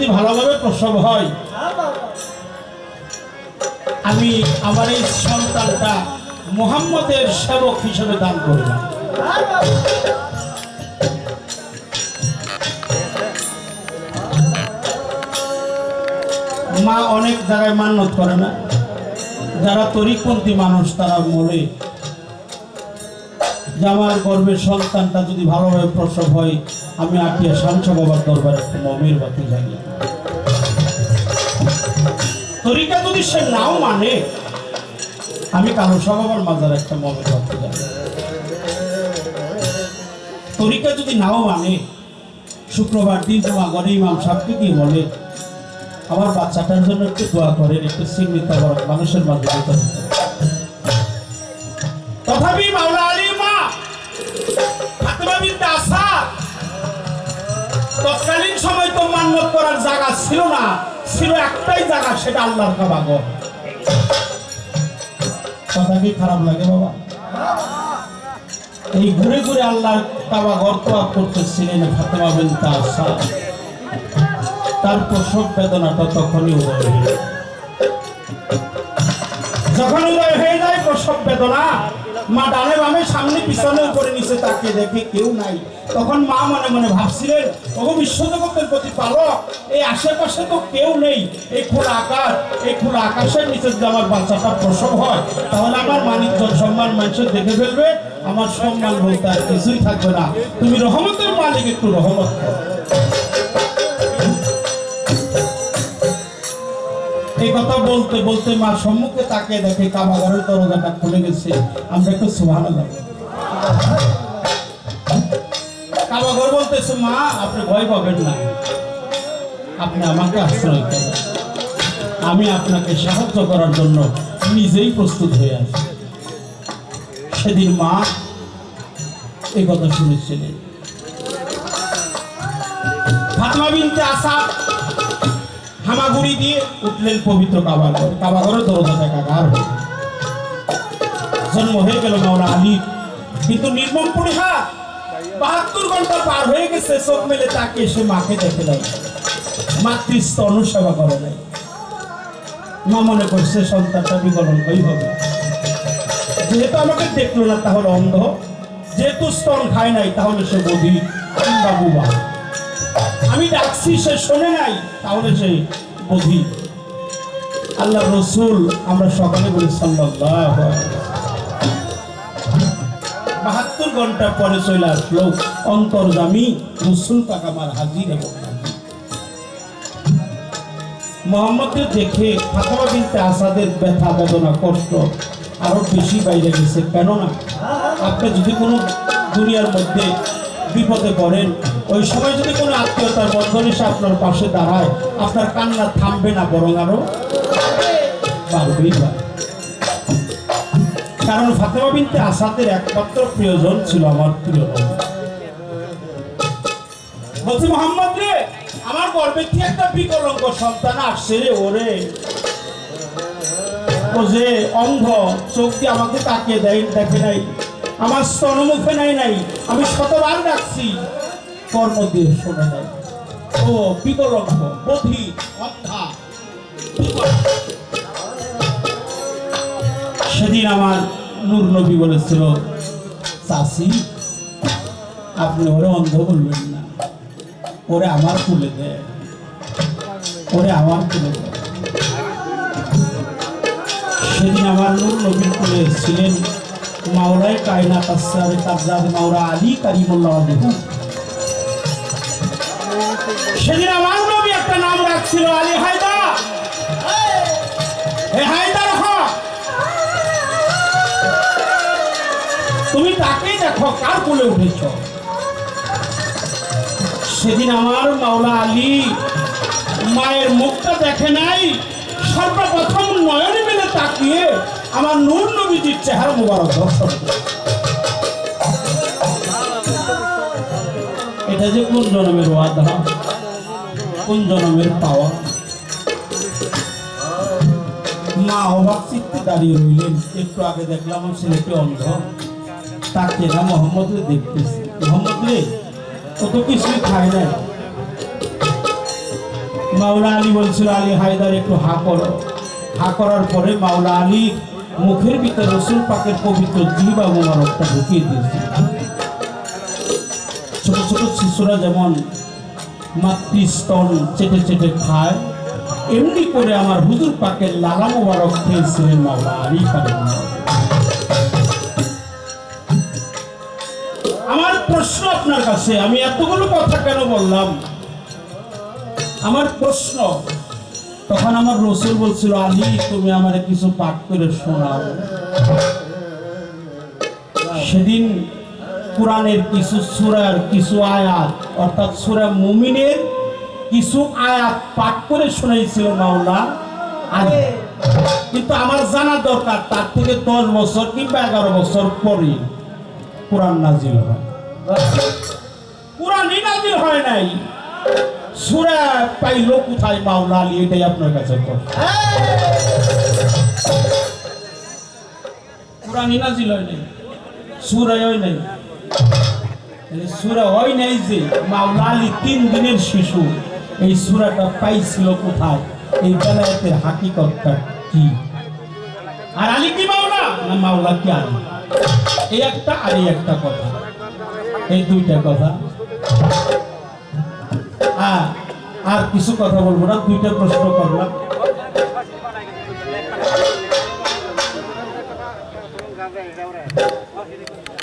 যদি ভালোভাবে প্রসব হয়, আমি আমার এই সন্তানটা মোহাম্মদের সেবক হিসেবে দান করলাম। মা অনেক জায়গায় মান্যত করে না। যারা তরিপন্থী মানুষ, তারা বলে যে আমার গর্বের সন্তানটা যদি ভালোভাবে প্রসব হয়, আমি আটিয়া শামসা বাবার দরবারে একটা মমের বাতি জানি তরিকা যদি সে নাও মানে আমি কালো বাবার মাজার একটা মমের বাতি জানি তরিকা যদি নাও মানে শুক্রবার দিন জমা করে ইমাম সাহেবকে দিয়ে বলে, আমার বাচ্চাটার জন্য একটু দোয়া করেন, একটু চিহ্নিত মানুষের মাঝে তথাপি মাওলা তৎকালীন সময় তো মান্যত করার জায়গা ছিল না, ছিল একটাই জায়গা, সেটা আল্লাহর কাবাগর। কথা কি খারাপ লাগে বাবা? এই ঘুরে ঘুরে আল্লাহর কাবাগর তোয়া করতেছিলেন ফাতেমা বিনতে আসাদ তার প্রসব বেদনাটা তখনই হয়ে। যখন উদয় হয়ে যায়, প্রসব বেদনা। মা ডানে বামে, সামনে পিছনে উপরে নিচে তাকিয়ে দেখে কেউ নাই। তখন মা মনে মনে ভাবছিলেন, ওগো বিশ্বজগতের প্রতি পালক এই আশেপাশে তো কেউ নেই। এই খোলা আকাশ, এই খোলা আকাশের নিচে যদি আমার বাচ্চাটা প্রসব হয়, তাহলে আমার মানিজ্য সম্মান মানুষের দেখে ফেলবে। আমার সম্মান বলতে আর কিছুই থাকবে না। তুমি রহমতের মালিক, একটু রহমত করো। কথা বলতে বলতে মা সম্মুখে তাকে দেখে কামাগারের দরজাটা খুলে গেছে। আমরা একটু কামাগর বলতেছে, মা, আপনি ভয় পাবেন না। আপনি আমাকে আশ্রয় করেন আমি আপনাকে সাহায্য করার জন্য নিজেই প্রস্তুত হয়ে আছি। সেদিন মা এই কথা শুনেছিলেন। ফাতমা বিনতে আসাদ হামাগুড়ি দিয়ে উঠলেন পবিত্র কাবাগর কাবাগরের দরজা একাকার হয়ে। জন্ম হয়ে গেল মাওলা আলী। কিন্তু নির্মম পরিহার বাহাত্তর ঘণ্টা পার হয়ে গেছে, চোখ মেলে তাকে সে মাকে দেখে নাই। মাতৃস্তন সেবা করে নাই। মা মনে করছে, সন্তানটা বিকলঙ্কই হবে। যেহেতু আমাকে দেখল না, তাহলে অন্ধ। যেহেতু স্তন খায় নাই, তাহলে সে বধি কিংবা বুবা আমি ডাকছি সে শোনে নাই, তাহলে সে বধি। আল্লাহ রসুল, আমরা সকালে বলি আলাইহি বাহাত্তর ঘণ্টা পরে চলে আসলো অন্তর্জামী রসুল কাকামার হাজির এবং। মোহাম্মদকে দেখে ফাতেমা বিনতে আসাদের ব্যথা বেদনা, কষ্ট আরও বেশি বাইরে গেছে। কেননা, আপনি যদি কোনো দুনিয়ার মধ্যে বিপদে পড়েন ওই সময় যদি কোনো আত্মীয়তার বন্ধন এসে আপনার পাশে দাঁড়ায়, আপনার কান্না থামবে না বরং আরও কারণ ফাতেমা বিনতে আসাদের একমাত্র প্রিয়জন ছিল আমার প্রিয় বলছি, মোহাম্মদ রে, আমার গর্বে কি একটা বিকলঙ্ক সন্তান আসছে রে ওরে? ও যে অন্ধ, চোখ দিয়ে আমাকে তাকিয়ে দেয় দেখে নাই। আমার স্তনমুখে নাই নাই। আমি শতবার ডাকছি। কর্ম দিয়ে শোনে নাই ও সেদিন আমার নূর নবী বলেছিল চাষি আপনি ওরে অন্ধ বলবেন না। ওরে আমার তুলে দেয় ওরে আমার তুলে দেয় সেদিন আমার নূর নবীর কুলে এসেছিলেন মাওলাই কায়না কাসারে কাবজাদ মাওরা আলী কারিমুল্লাহ সেদিন আমার নবী একটা নাম রাখছিল আলী হে হায়দার তুমি তাকেই দেখো, কার কোলে উঠেছ? সেদিন আমার মাওলা আলী মায়ের মুখটা দেখে নাই, সর্বপ্রথম নয়ন মিলে তাকিয়ে আমার নূর নবীজির চেহারা মুবারক দর্শন এটা যে কোন জনমের ওয়াদা? কোন জনমের পাওয়া? মা অবাক চিত্তে দাঁড়িয়ে রইলেন। একটু আগে দেখলাম অন্ধ। তাকে না মোহাম্মদ দেখতেছি। মোহাম্মদ রে ও তো কিছুই খায় মাওলা আলী বলছিল, আলী হায়দার, একটু হা করো। হা করার পরে মাওলা আলী মুখের ভিতরে রসুল পাকের পবিত্র জিবা মোবারকটা ঢুকিয়ে দিয়েছিল ছোট ছোট শিশুরা যেমন মাতৃস্তন চেটে চেটে খায়। এমনি করে আমার হুজুর পাকে লালা মোবারক খেয়েছিলেন মাওলা আমার প্রশ্ন আপনার কাছে, আমি এতগুলো কথা কেন বললাম? আমার প্রশ্ন, তখন আমার রসুল বলছিল, আলী, তুমি আমার কিছু পাঠ করে শোনাও। সেদিন কোরআনের কিছু সুরার কিছু আয়াত, অর্থাৎ সুরা মুমিনের কিছু আয়াত পাঠ করে শোনাইছিল মাওলা আলী। কিন্তু আমার জানা দরকার, তার থেকে দশ বছর কিংবা এগারো বছর পরে কোরআন নাজিল হয়। কোরআনই নাজিল হয় নাই। সুরা পাইলো কোথায় মাওলা আলী, এটাই আপনার কাছে। কোরআনই নাজিল হয় নাই, সুরাই হয় নাই। সুরা হয় নাই যে মাওলা আলী তিন দিনের শিশু। এই সুরাটা পাইছিল কোথায়? এই বেলায়েতের হাকিকতটা কি? আর আলী কি মাওলা? না মাওলা কি আলী? এই একটা আর এই একটা কথা। এই দুইটা কথা। হ্যাঁ আর কিছু কথা বলব না, দুইটা প্রশ্ন করলাম।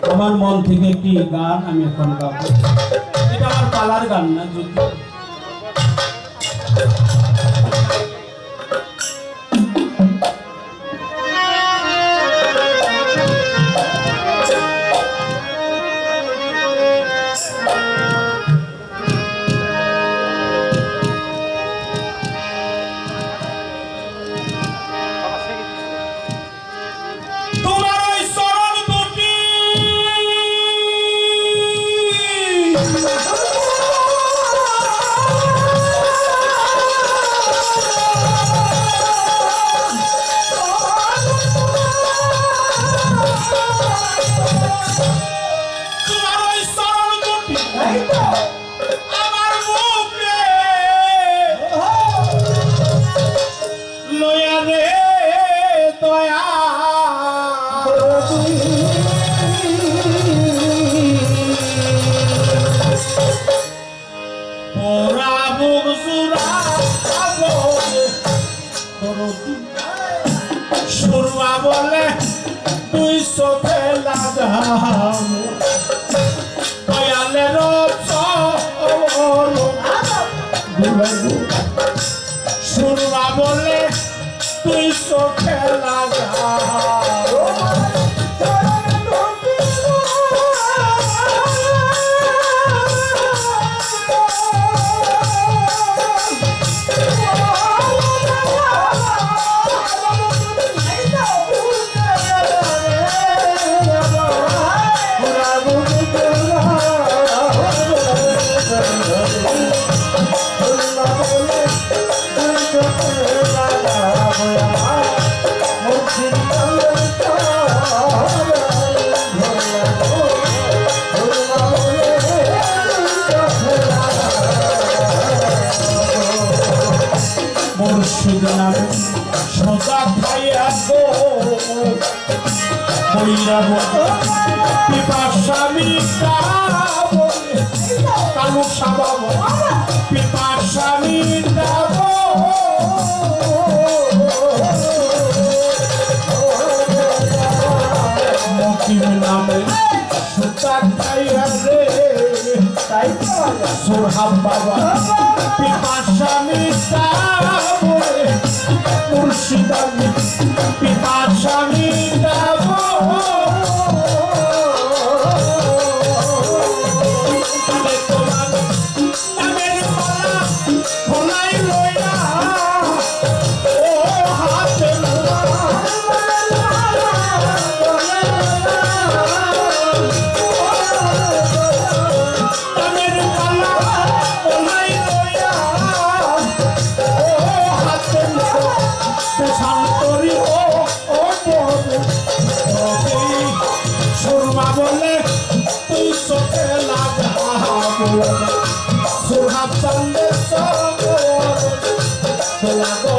আমার মন থেকে কি গান আমি এখন গাবো? এটা আমার পালার গান না যদি চোখে লাগাম। দয়ালের সুরমা বলে তুই চোখে লাগাম। মুর্শিদ সোজা খাইয়া গো কইরা বলে পিপাসামি কালু সাবাব। পিপাসামি দাবো। নামে সুতা খাইয়া রে তাই সোরহাব বাবা। পিপাসামি বলে মুর্শিদামি পিপাসামি দোলা গো